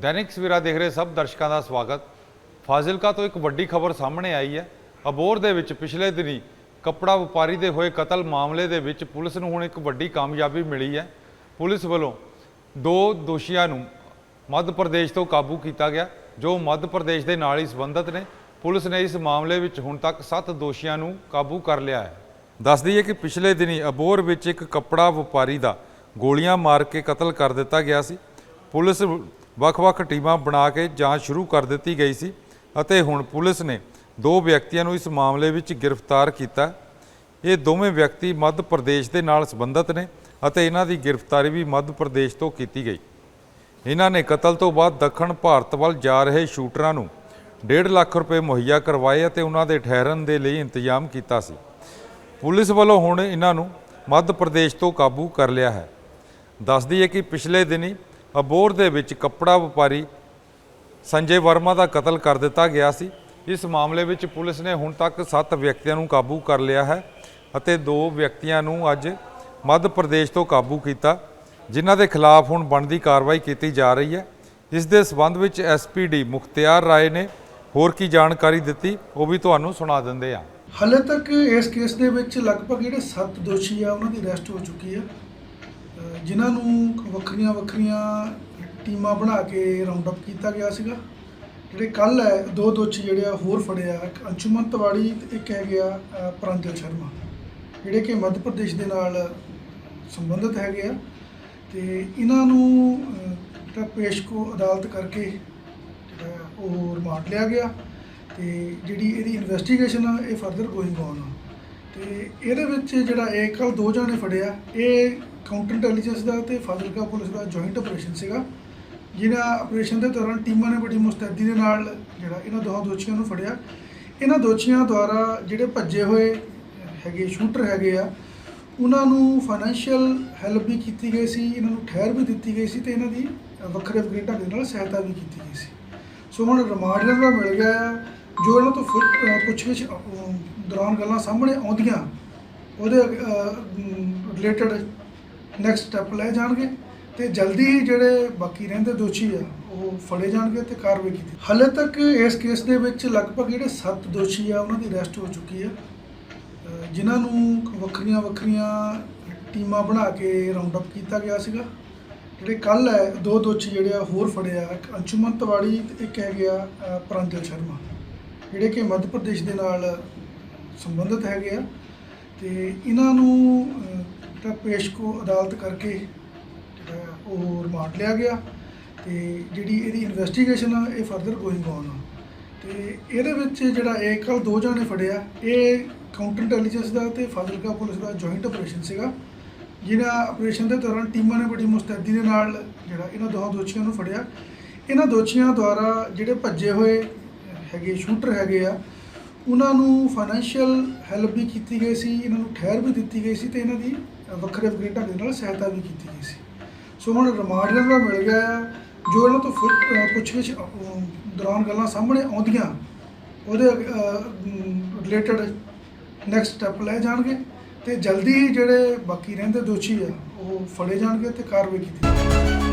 ਦੈਨਿਕ ਸਵੇਰਾ ਦੇਖ ਰਹੇ ਸਭ ਦਰਸ਼ਕਾਂ ਦਾ ਸਵਾਗਤ। ਫਾਜ਼ਿਲਕਾ ਤੋਂ ਇੱਕ ਵੱਡੀ ਖਬਰ ਸਾਹਮਣੇ ਆਈ ਹੈ। ਅਬੋਰ ਦੇ ਵਿੱਚ ਪਿਛਲੇ ਦਿਨੀ ਕੱਪੜਾ ਵਪਾਰੀ ਦੇ ਹੋਏ ਕਤਲ ਮਾਮਲੇ ਦੇ ਵਿੱਚ ਪੁਲਿਸ ਨੂੰ ਹੁਣ ਇੱਕ ਵੱਡੀ ਕਾਮਯਾਬੀ ਮਿਲੀ ਹੈ। ਪੁਲਿਸ ਵੱਲੋਂ ਦੋ ਦੋਸ਼ੀਆਂ ਨੂੰ ਮੱਧ ਪ੍ਰਦੇਸ਼ ਤੋਂ ਕਾਬੂ ਕੀਤਾ ਗਿਆ, ਜੋ ਮੱਧ ਪ੍ਰਦੇਸ਼ ਦੇ ਨਾਲ ਹੀ ਸੰਬੰਧਿਤ ਨੇ। ਪੁਲਿਸ ਨੇ ਇਸ ਮਾਮਲੇ ਵਿੱਚ ਹੁਣ ਤੱਕ 7 ਦੋਸ਼ੀਆਂ ਨੂੰ ਕਾਬੂ ਕਰ ਲਿਆ ਹੈ। ਦੱਸ ਦਈਏ ਕਿ ਪਿਛਲੇ ਦਿਨੀ ਅਬੋਰ ਵਿੱਚ ਇੱਕ ਕੱਪੜਾ ਵਪਾਰੀ ਦਾ ਗੋਲੀਆਂ ਮਾਰ ਕੇ ਕਤਲ ਕਰ ਦਿੱਤਾ ਗਿਆ ਸੀ। ਪੁਲਿਸ ਵੱਖ-ਵੱਖ ਟੀਮਾਂ ਬਣਾ ਕੇ ਜਾਂਚ ਸ਼ੁਰੂ ਕਰ ਦਿੱਤੀ ਗਈ ਸੀ ਅਤੇ ਹੁਣ ਪੁਲਿਸ ਨੇ ਦੋ ਵਿਅਕਤੀਆਂ ਨੂੰ ਇਸ ਮਾਮਲੇ ਵਿੱਚ ਗ੍ਰਿਫਤਾਰ ਕੀਤਾ। ਇਹ ਦੋਵੇਂ ਵਿਅਕਤੀ ਮੱਧ ਪ੍ਰਦੇਸ਼ ਦੇ ਨਾਲ ਸੰਬੰਧਿਤ ਨੇ ਅਤੇ ਇਹਨਾਂ ਦੀ ਗ੍ਰਿਫਤਾਰੀ ਵੀ ਮੱਧ ਪ੍ਰਦੇਸ਼ ਤੋਂ ਕੀਤੀ ਗਈ। ਇਹਨਾਂ ਨੇ ਕਤਲ ਤੋਂ ਬਾਅਦ ਦੱਖਣ ਭਾਰਤ ਵੱਲ ਜਾ ਰਹੇ ਸ਼ੂਟਰਾਂ ਨੂੰ 1.5 ਲੱਖ ਰੁਪਏ ਮੁਹੱਈਆ ਕਰਵਾਏ ਅਤੇ ਉਹਨਾਂ ਦੇ ਠਹਿਰਨ ਦੇ ਲਈ ਇੰਤਜ਼ਾਮ ਕੀਤਾ ਸੀ। ਪੁਲਿਸ ਵੱਲੋਂ ਹੁਣ ਇਹਨਾਂ ਨੂੰ ਮੱਧ ਪ੍ਰਦੇਸ਼ ਤੋਂ ਕਾਬੂ ਕਰ ਲਿਆ ਹੈ। ਦੱਸਦੀ ਹੈ ਕਿ ਪਿਛਲੇ ਦਿਨੀ ਅਬੋਰ ਦੇ ਵਿੱਚ ਕੱਪੜਾ ਵਪਾਰੀ ਸੰਜੇ ਵਰਮਾ ਦਾ ਕਤਲ ਕਰ ਦਿੱਤਾ ਗਿਆ ਸੀ। ਇਸ ਮਾਮਲੇ ਵਿੱਚ ਪੁਲਿਸ ਨੇ ਹੁਣ ਤੱਕ 7 ਵਿਅਕਤੀਆਂ ਨੂੰ ਕਾਬੂ ਕਰ ਲਿਆ ਹੈ ਅਤੇ ਦੋ ਵਿਅਕਤੀਆਂ ਨੂੰ ਅੱਜ ਮੱਧ ਪ੍ਰਦੇਸ਼ ਤੋਂ ਕਾਬੂ ਕੀਤਾ, ਜਿਨ੍ਹਾਂ ਦੇ ਖਿਲਾਫ ਹੁਣ ਬਣਦੀ ਕਾਰਵਾਈ ਕੀਤੀ ਜਾ ਰਹੀ ਹੈ। ਇਸ ਦੇ ਸਬੰਧ ਵਿੱਚ ਐਸਪੀਡੀ ਮੁਖਤਿਆਰ ਰਾਏ ਨੇ ਹੋਰ ਕੀ ਜਾਣਕਾਰੀ ਦਿੱਤੀ, ਉਹ ਵੀ ਤੁਹਾਨੂੰ ਸੁਣਾ ਦਿੰਦੇ ਹਾਂ। ਹਾਲੇ ਤੱਕ ਇਸ ਕੇਸ ਦੇ ਵਿੱਚ ਲਗਭਗ ਜਿਹੜੇ 7 ਦੋਸ਼ੀ ਆ, ਉਹਨਾਂ ਦੀ ਅਰੈਸਟ ਹੋ ਚੁੱਕੀ ਆ ਜਿਨ੍ਹਾਂ ਨੂੰ ਵੱਖਰੀਆਂ ਵੱਖਰੀਆਂ ਟੀਮਾਂ ਬਣਾ ਕੇ ਰਾਉਂਡ ਅਪ ਕੀਤਾ ਗਿਆ ਸੀਗਾ ਜਿਹੜੇ ਕੱਲ ਹੈ ਦੋ ਦੋਸ਼ੀ ਜਿਹੜੇ ਆ ਹੋਰ ਫੜਿਆ ਇੱਕ ਅੰਸ਼ੁਮਨ ਤਿਵਾੜੀ ਤੇ ਇੱਕ ਹੈਗੇ ਆ ਅਹ ਪ੍ਰਾਂਜਲ ਸ਼ਰਮਾ ਜਿਹੜੇ ਕਿ ਮੱਧ ਪ੍ਰਦੇਸ਼ ਦੇ ਨਾਲ ਸੰਬੰਧਿਤ ਹੈਗੇ ਆ। ਤੇ ਇਹਨਾਂ ਨੂੰ ਅਹ, ਜਿਹੜਾ ਪੇਸ਼ ਕੋ ਅਦਾਲਤ ਕਰਕੇ ਜਿਹੜਾ ਉਹ ਰਿਮਾਂਡ ਲਿਆ ਗਿਆ ਤੇ ਜਿਹੜੀ ਇਹਦੀ ਇਨਵੈਸਟੀਗੇਸ਼ਨ ਆ ਇਹ ਫਰਦਰ ਗੋਇੰਗ ਔਨ ਆ। ਤੇ ਇਹਦੇ ਵਿੱਚ ਜਿਹੜਾ ਇਹ ਕੱਲ ਦੋ ਜਣੇ ਫੜਿਆ ਇਹ ਕਾਊਂਟਰ ਇੰਟੈਲੀਜੈਂਸ ਦਾ ਤੇ ਫਾਜ਼ਿਲਕਾ ਪੁਲਿਸ ਦਾ ਜੁਆਇੰਟ ਆਪਰੇਸ਼ਨ ਸੀਗਾ। ਜਿਹਨਾਂ ਆਪਰੇਸ਼ਨ ਦੇ ਦੌਰਾਨ ਟੀਮਾਂ ਨੇ ਬੜੀ ਮੁਸਤੈਦੀ ਦੇ ਨਾਲ ਜਿਹੜਾ ਇਹਨਾਂ ਦੋਹਾਂ ਦੋਸ਼ੀਆਂ ਨੂੰ ਫੜਿਆ। ਇਹਨਾਂ ਦੋਸ਼ੀਆਂ ਦੁਆਰਾ ਜਿਹੜੇ ਭੱਜੇ ਹੋਏ ਹੈਗੇ ਸ਼ੂਟਰ ਹੈਗੇ ਆ, ਉਹਨਾਂ ਨੂੰ ਫਾਈਨੈਂਸ਼ੀਅਲ ਹੈਲਪ ਵੀ ਕੀਤੀ ਗਈ ਸੀ, ਇਹਨਾਂ ਨੂੰ ਠਹਿਰ ਵੀ ਦਿੱਤੀ ਗਈ ਸੀ ਤੇ ਇਹਨਾਂ ਦੀ ਵੱਖਰੇ ਵੱਖਰੇ ਢੰਗ ਦੇ ਨਾਲ ਸਹਾਇਤਾ ਵੀ ਕੀਤੀ ਗਈ ਸੀ। ਸੋ ਹੁਣ ਰਿਮਾਂਡ ਇਹਨਾਂ ਦਾ ਮਿਲ ਗਿਆ। ਆ। ਜੋ ਇਹਨਾਂ ਤੋਂ ਪੁੱਛਗਿੱਛ ਦੌਰਾਨ ਗੱਲਾਂ ਸਾਹਮਣੇ ਆਉਂਦੀਆਂ, ਉਹਦੇ ਰਿਲੇਟਡ ਨੈਕਸਟ ਸਟੈਪ ਲੈ ਜਾਣਗੇ ਤੇ ਜਲਦੀ ਹੀ ਜਿਹੜੇ ਬਾਕੀ ਰਹਿੰਦੇ ਦੋਸ਼ੀ ਆ, ਉਹ ਫੜੇ ਜਾਣਗੇ ਤੇ ਕਾਰਵਾਈ ਕੀਤੀ ਹਾਲੇ ਤੱਕ ਇਸ ਕੇਸ ਦੇ ਵਿੱਚ ਲਗਭਗ ਜਿਹੜੇ 7 ਦੋਸ਼ੀ ਆ, ਉਹਨਾਂ ਦੀ ਅਰੈਸਟ ਹੋ ਚੁੱਕੀ ਆ। ਜਿਨ੍ਹਾਂ ਨੂੰ ਵੱਖਰੀਆਂ ਵੱਖਰੀਆਂ ਟੀਮਾਂ ਬਣਾ ਕੇ ਰਾਉਂਡ ਅਪ ਕੀਤਾ ਗਿਆ ਸੀਗਾ। ਜਿਹੜੇ ਕੱਲ ਹੈ, ਦੋ ਦੋਸ਼ੀ ਜਿਹੜੇ ਆ, ਹੋਰ ਫੜਿਆ ਇੱਕ ਅੰਸ਼ੁਮਨ ਤਿਵਾੜੀ ਤੇ ਇੱਕ ਹੈਗੇ ਆ, ਅਹ ਪ੍ਰਾਂਜਲ ਸ਼ਰਮਾ। ਜਿਹੜੇ ਕਿ ਮੱਧ ਪ੍ਰਦੇਸ਼ ਦੇ ਨਾਲ ਸੰਬੰਧਿਤ ਹੈਗੇ ਆ। ਤੇ ਇਹਨਾਂ ਨੂੰ ਜਿਹੜਾ ਪੇਸ਼ ਕੋ ਅਦਾਲਤ ਕਰਕੇ ਜਿਹੜਾ ਉਹ ਰਿਮਾਂਡ ਲਿਆ ਗਿਆ ਤੇ ਜਿਹੜੀ ਇਹਦੀ ਇਨਵੈਸਟੀਗੇਸ਼ਨ ਆ, ਇਹ ਫਰਦਰ ਗੋਇੰਗ ਔਨ ਆ। ਤੇ ਇਹਦੇ ਵਿੱਚ ਜਿਹੜਾ ਇਹ ਕੱਲ ਦੋ ਜਣੇ ਫੜਿਆ ਇਹ ਕਾਊਂਟਰ ਇੰਟੈਲੀਜੈਂਸ ਦਾ ਤੇ ਫਾਜ਼ਿਲਕਾ ਪੁਲਿਸ ਦਾ ਜੁਆਇੰਟ ਆਪਰੇਸ਼ਨ ਸੀਗਾ, ਜਿਹਨਾਂ ਆਪਰੇਸ਼ਨ ਦੇ ਦੌਰਾਨ ਟੀਮਾਂ ਨੇ ਬੜੀ ਮੁਸਤੈਦੀ ਦੇ ਨਾਲ ਜਿਹੜਾ ਇਹਨਾਂ ਦੋਹਾਂ ਦੋਸ਼ੀਆਂ ਨੂੰ ਫੜਿਆ। ਇਹਨਾਂ ਦੋਸ਼ੀਆਂ ਦੁਆਰਾ ਜਿਹੜੇ ਭੱਜੇ ਹੋਏ ਹੈਗੇ ਸ਼ੂਟਰ ਹੈਗੇ ਆ, ਉਹਨਾਂ ਨੂੰ ਫਾਈਨੈਂਸ਼ੀਅਲ ਹੈਲਪ ਵੀ ਕੀਤੀ ਗਈ ਸੀ, ਇਹਨਾਂ ਨੂੰ ਠਹਿਰ ਵੀ ਦਿੱਤੀ ਗਈ ਸੀ ਤੇ ਇਹਨਾਂ ਦੀ ਵੱਖਰੇ ਵੱਖਰੇ ਢੰਗ ਦੇ ਨਾਲ ਸਹਾਇਤਾ ਵੀ ਕੀਤੀ ਗਈ ਸੀ ਸੋ ਹੁਣ ਰਿਮਾਂਡ ਇਹਨਾਂ ਦਾ ਮਿਲ ਗਿਆ ਆ। ਜੋ ਇਹਨਾਂ ਤੋਂ ਫਿਰ- ਪੁੱਛਗਿੱਛ ਦੌਰਾਨ ਗੱਲਾਂ ਸਾਹਮਣੇ ਆਉਂਦੀਆਂ, ਉਹਦੇ ਰਿਲੇਟਡ ਨੈਕਸਟ ਸਟੈਪ ਲੈ ਜਾਣਗੇ ਤੇ ਜਲਦੀ ਹੀ ਜਿਹੜੇ ਬਾਕੀ ਰਹਿੰਦੇ ਦੋਸ਼ੀ ਆ, ਉਹ ਫੜੇ ਜਾਣਗੇ ਤੇ ਕਾਰਵਾਈ ਕੀਤੀ ਜਾਵੇਗੀ